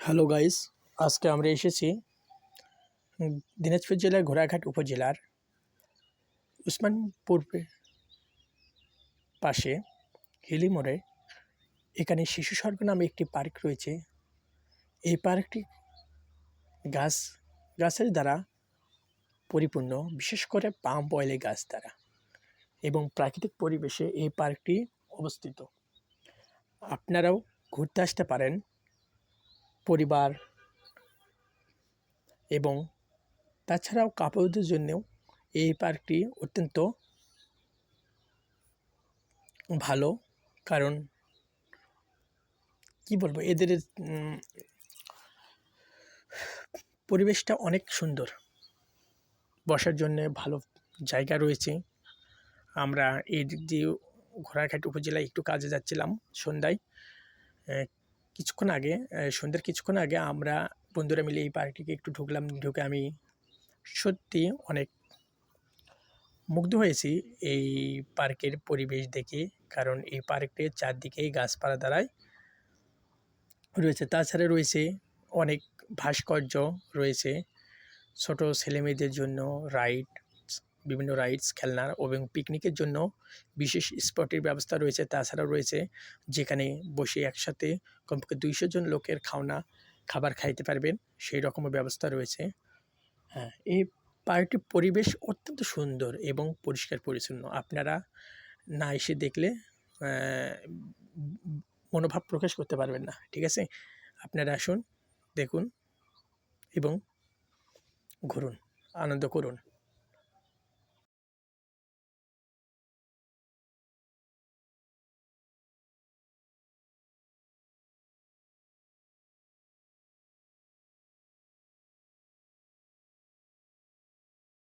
Hello guys, আজকে আমরা এসেছি দিনাজপুর জেলার ঘোড়াঘাট উপজেলার উসমানপুর পাশে হিলি মোড়ে। এখানে শিশু স্বর্গ নামে একটি পার্ক রয়েছে। এই পার্কটি গাছ, গাছের দ্বারা পরিপূর্ণ, বিশেষ করে পাম অয়েলের গাছ দ্বারা এবং প্রাকৃতিক পরিবেশে এই পার্কটি অবস্থিত। আপনারাও ঘুরতে আসতে পারেন। পরিবার এবং তাছাড়াও কাপড়দের জন্যেও এই পার্কটি অত্যন্ত ভালো। কারণ কি বলব? এদের পরিবেশটা অনেক সুন্দর। বসার জন্যে ভালো জায়গা রয়েছে। আমরা এই দিক দিয়ে ঘোড়াঘাট উপজেলায় একটু কাজে যাচ্ছিলাম সন্ধ্যায়। কিছুক্ষণ আগে সন্ধ্যের কিছুক্ষণ আগে আমরা বন্ধুরা মিলে এই পার্কটিকে একটু ঢুকলাম। ঢুকে আমি সত্যি অনেক মুগ্ধ হয়েছি এই পার্কের পরিবেশ দেখে, কারণ এই পার্কটির চারদিকেই গাছপালা দ্বারাই রয়েছে। তাছাড়া রয়েছে অনেক ভাস্কর্য রয়েছে, ছোট ছেলেমেয়েদের জন্য রাইড বিভিন্ন রাইডস খেলনার এবং পিকনিকের জন্য বিশেষ স্পটের ব্যবস্থা রয়েছে। তাছাড়াও রয়েছে যেখানে বসে একসাথে কমপক্ষে দুইশো জন লোকের খাওনা, খাবার খাইতে পারবেন, সেই রকমের ব্যবস্থা রয়েছে। হ্যাঁ এই পার্কটির পরিবেশ অত্যন্ত সুন্দর এবং পরিষ্কার পরিচ্ছন্ন। আপনারা না এসে দেখলে মনোভাব প্রকাশ করতে পারবেন না, ঠিক আছে? আপনারা আসুন, দেখুন এবং ঘুরুন, আনন্দ করুন।